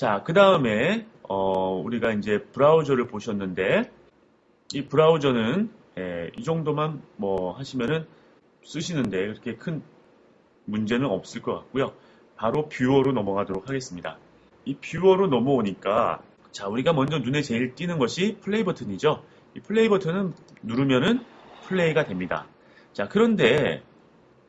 자, 그 다음에 어, 우리가 이제 브라우저를 보셨는데 이 브라우저는 예, 이 정도만 뭐 하시면은 쓰시는데 그렇게 큰 문제는 없을 것 같고요. 바로 뷰어로 넘어가도록 하겠습니다. 이 뷰어로 넘어오니까 자 우리가 먼저 눈에 제일 띄는 것이 플레이 버튼이죠. 이 플레이 버튼은 누르면은 플레이가 됩니다. 자 그런데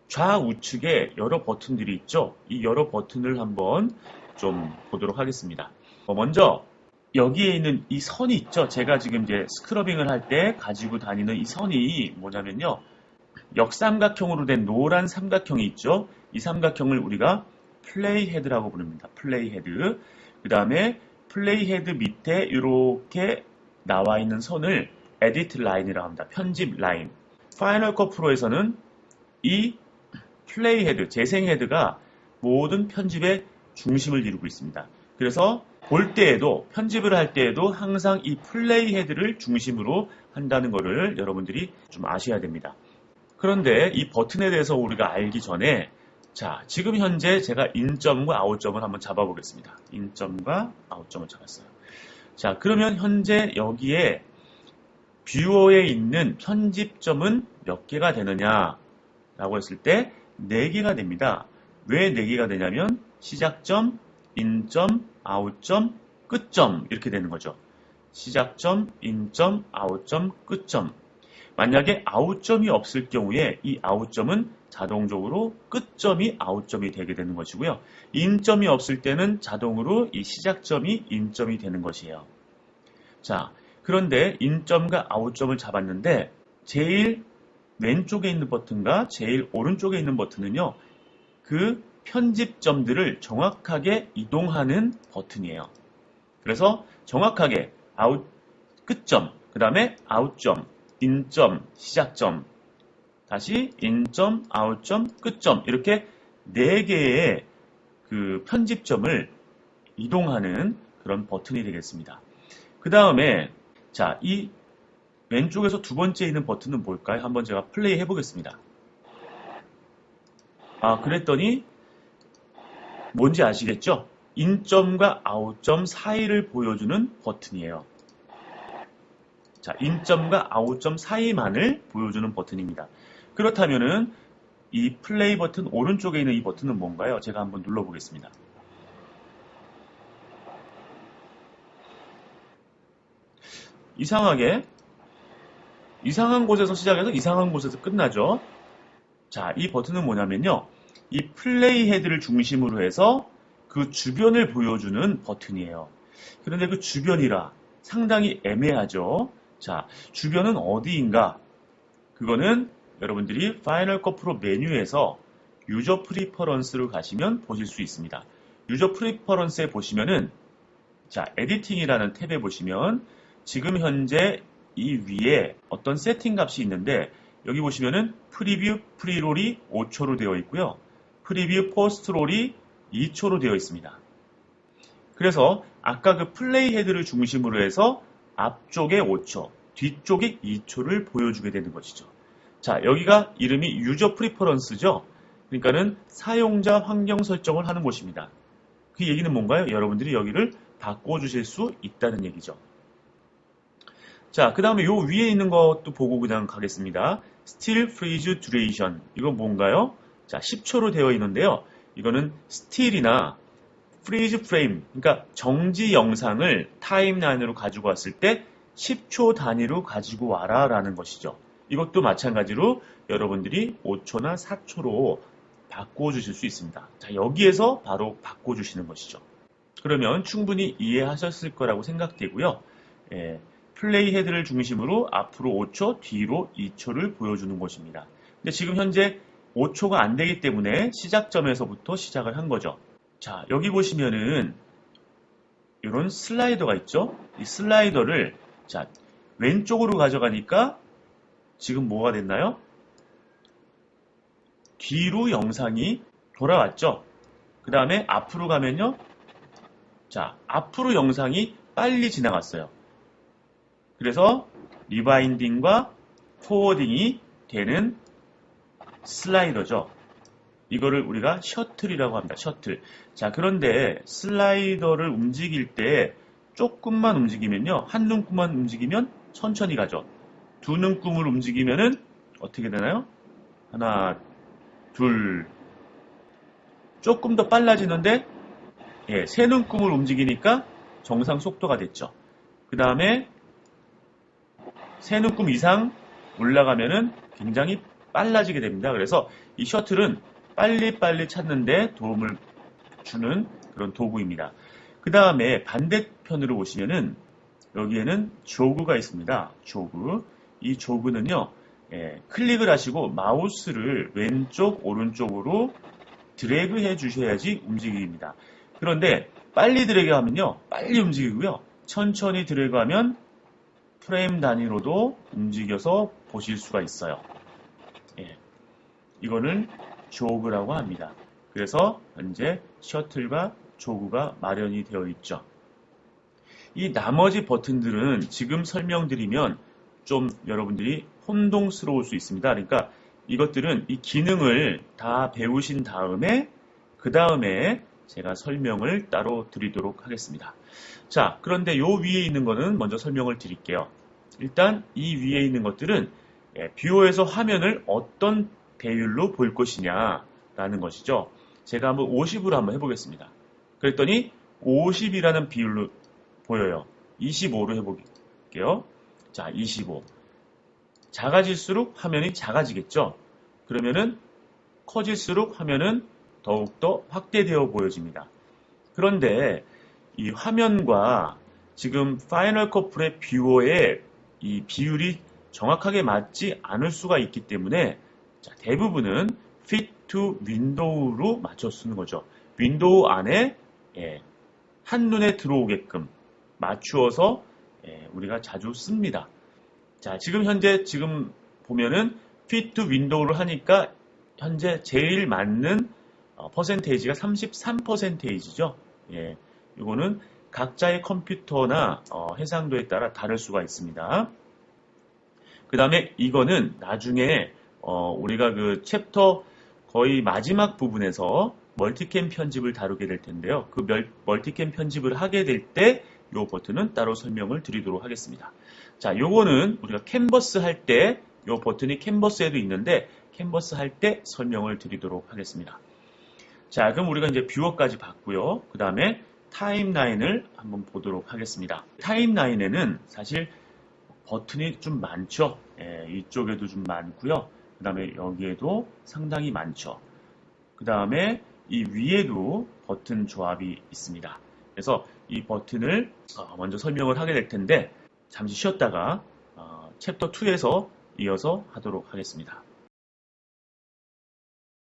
좌우측에 여러 버튼들이 있죠. 이 여러 버튼을 한번 좀 보도록 하겠습니다. 어, 먼저 여기에 있는 이 선이 있죠. 제가 지금 이제 스크러빙을 할 때 가지고 다니는 이 선이 뭐냐면요. 역삼각형으로 된 노란 삼각형이 있죠. 이 삼각형을 우리가 플레이 헤드라고 부릅니다. 플레이 헤드. 그 다음에 플레이 헤드 밑에 이렇게 나와 있는 선을 에디트 라인이라고 합니다. 편집 라인. 파이널 컷 프로에서는 이 플레이 헤드, 재생 헤드가 모든 편집의 중심을 이루고 있습니다. 그래서 볼 때에도 편집을 할 때에도 항상 이 플레이 헤드를 중심으로 한다는 것을 여러분들이 좀 아셔야 됩니다. 그런데 이 버튼에 대해서 우리가 알기 전에 자 지금 현재 제가 인점과 아웃점을 한번 잡아보겠습니다. 인점과 아웃점을 잡았어요. 자 그러면 현재 여기에 뷰어에 있는 편집점은 몇 개가 되느냐 라고 했을 때 4개가 됩니다. 왜 4개가 되냐면 시작점, 인점, 아웃점, 끝점 이렇게 되는 거죠. 시작점, 인점, 아웃점, 끝점. 만약에 아웃점이 없을 경우에 이 아웃점은 자동적으로 끝점이 아웃점이 되게 되는 것이고요. 인점이 없을 때는 자동으로 이 시작점이 인점이 되는 것이에요. 자, 그런데 인점과 아웃점을 잡았는데 제일 왼쪽에 있는 버튼과 제일 오른쪽에 있는 버튼은요. 그 편집점들을 정확하게 이동하는 버튼이에요. 그래서 정확하게 아웃 끝점, 그 다음에 아웃점, 인점, 시작점, 다시 인점, 아웃점, 끝점 이렇게 네 개의 그 편집점을 이동하는 그런 버튼이 되겠습니다. 그 다음에 자, 이 왼쪽에서 두 번째 있는 버튼은 뭘까요? 한번 제가 플레이 해보겠습니다. 아, 그랬더니 뭔지 아시겠죠? 인점과 아웃점 사이를 보여주는 버튼이에요. 자, 인점과 아웃점 사이만을 보여주는 버튼입니다. 그렇다면은 이 플레이 버튼 오른쪽에 있는 이 버튼은 뭔가요? 제가 한번 눌러보겠습니다. 이상하게 이상한 곳에서 시작해서 이상한 곳에서 끝나죠. 자, 이 버튼은 뭐냐면요. 이 플레이 헤드를 중심으로 해서 그 주변을 보여주는 버튼이에요. 그런데 그 주변이라 상당히 애매하죠. 자, 주변은 어디인가? 그거는 여러분들이 파이널 컷 프로 메뉴에서 유저 프리퍼런스로 가시면 보실 수 있습니다. 유저 프리퍼런스에 보시면은 자, 에디팅이라는 탭에 보시면 지금 현재 이 위에 어떤 세팅 값이 있는데 여기 보시면은 프리뷰 프리롤이 5초로 되어 있고요. 프리뷰 포스트롤이 2초로 되어 있습니다. 그래서 아까 그 플레이 헤드를 중심으로 해서 앞쪽에 5초, 뒤쪽에 2초를 보여주게 되는 것이죠. 자, 여기가 이름이 유저 프리퍼런스죠. 그러니까는 사용자 환경 설정을 하는 곳입니다. 그 얘기는 뭔가요? 여러분들이 여기를 바꿔주실 수 있다는 얘기죠. 자, 그 다음에 요 위에 있는 것도 보고 그냥 가겠습니다. Still Freeze Duration. 이건 뭔가요? 자, 10초로 되어 있는데요. 이거는 still이나 freeze frame, 그러니까 정지 영상을 타임라인으로 가지고 왔을 때 10초 단위로 가지고 와라 라는 것이죠. 이것도 마찬가지로 여러분들이 5초나 4초로 바꿔주실 수 있습니다. 자, 여기에서 바로 바꿔주시는 것이죠. 그러면 충분히 이해하셨을 거라고 생각되고요. 예, 플레이 헤드를 중심으로 앞으로 5초, 뒤로 2초를 보여주는 것입니다. 근데 지금 현재 5초가 안 되기 때문에 시작점에서부터 시작을 한 거죠. 자, 여기 보시면은 이런 슬라이더가 있죠? 이 슬라이더를 자, 왼쪽으로 가져가니까 지금 뭐가 됐나요? 뒤로 영상이 돌아왔죠? 그 다음에 앞으로 가면요. 자, 앞으로 영상이 빨리 지나갔어요. 그래서 리바인딩과 포워딩이 되는 슬라이더죠. 이거를 우리가 셔틀이라고 합니다. 셔틀. 자, 그런데 슬라이더를 움직일 때 조금만 움직이면요. 한 눈금만 움직이면 천천히 가죠. 두 눈금을 움직이면은 어떻게 되나요? 하나, 둘. 조금 더 빨라지는데, 예, 세 눈금을 움직이니까 정상 속도가 됐죠. 그 다음에 세 눈금 이상 올라가면은 굉장히 빨라지게 됩니다. 그래서 이 셔틀은 빨리빨리 찾는데 도움을 주는 그런 도구입니다. 그 다음에 반대편으로 보시면은 여기에는 조그가 있습니다. 조그. 이 조그는요, 예, 클릭을 하시고 마우스를 왼쪽, 오른쪽으로 드래그 해 주셔야지 움직입니다. 그런데 빨리 드래그 하면요, 빨리 움직이고요. 천천히 드래그 하면 프레임 단위로도 움직여서 보실 수가 있어요. 예, 이거는 조그라고 합니다. 그래서 현재 셔틀과 조그가 마련이 되어 있죠. 이 나머지 버튼들은 지금 설명드리면 좀 여러분들이 혼동스러울 수 있습니다. 그러니까 이것들은 이 기능을 다 배우신 다음에 그 다음에 제가 설명을 따로 드리도록 하겠습니다. 자, 그런데 요 위에 있는 거는 먼저 설명을 드릴게요. 일단 이 위에 있는 것들은 예, 뷰어에서 화면을 어떤 배율로 볼 것이냐 라는 것이죠. 제가 한번 50으로 한번 해보겠습니다. 그랬더니 50이라는 비율로 보여요. 25로 해볼게요. 자, 25. 작아질수록 화면이 작아지겠죠. 그러면은 커질수록 화면은 더욱더 확대되어 보여집니다. 그런데 이 화면과 지금 파이널 커플의 뷰어의 이 비율이 정확하게 맞지 않을 수가 있기 때문에 자, 대부분은 fit to window로 맞춰 쓰는 거죠. 윈도우 안에 예, 한눈에 들어오게끔 맞추어서 예, 우리가 자주 씁니다. 자, 지금 현재 지금 보면은 fit to window를 하니까 현재 제일 맞는 어, 퍼센테이지가 33%이죠. 예, 이거는 각자의 컴퓨터나 어, 해상도에 따라 다를 수가 있습니다. 그 다음에 이거는 나중에 어, 우리가 그 챕터 거의 마지막 부분에서 멀티캠 편집을 다루게 될 텐데요. 그 멀티캠 편집을 하게 될 때 이 버튼은 따로 설명을 드리도록 하겠습니다. 자, 요거는 우리가 캔버스 할때이 버튼이 캔버스에도 있는데 캔버스 할 때 설명을 드리도록 하겠습니다. 자, 그럼 우리가 이제 뷰어까지 봤고요. 그 다음에 타임라인을 한번 보도록 하겠습니다. 타임라인에는 사실 버튼이 좀 많죠. 예, 이쪽에도 좀 많고요. 그 다음에 여기에도 상당히 많죠. 그 다음에 이 위에도 버튼 조합이 있습니다. 그래서 이 버튼을 어, 먼저 설명을 하게 될 텐데 잠시 쉬었다가 어, 챕터 2에서 이어서 하도록 하겠습니다.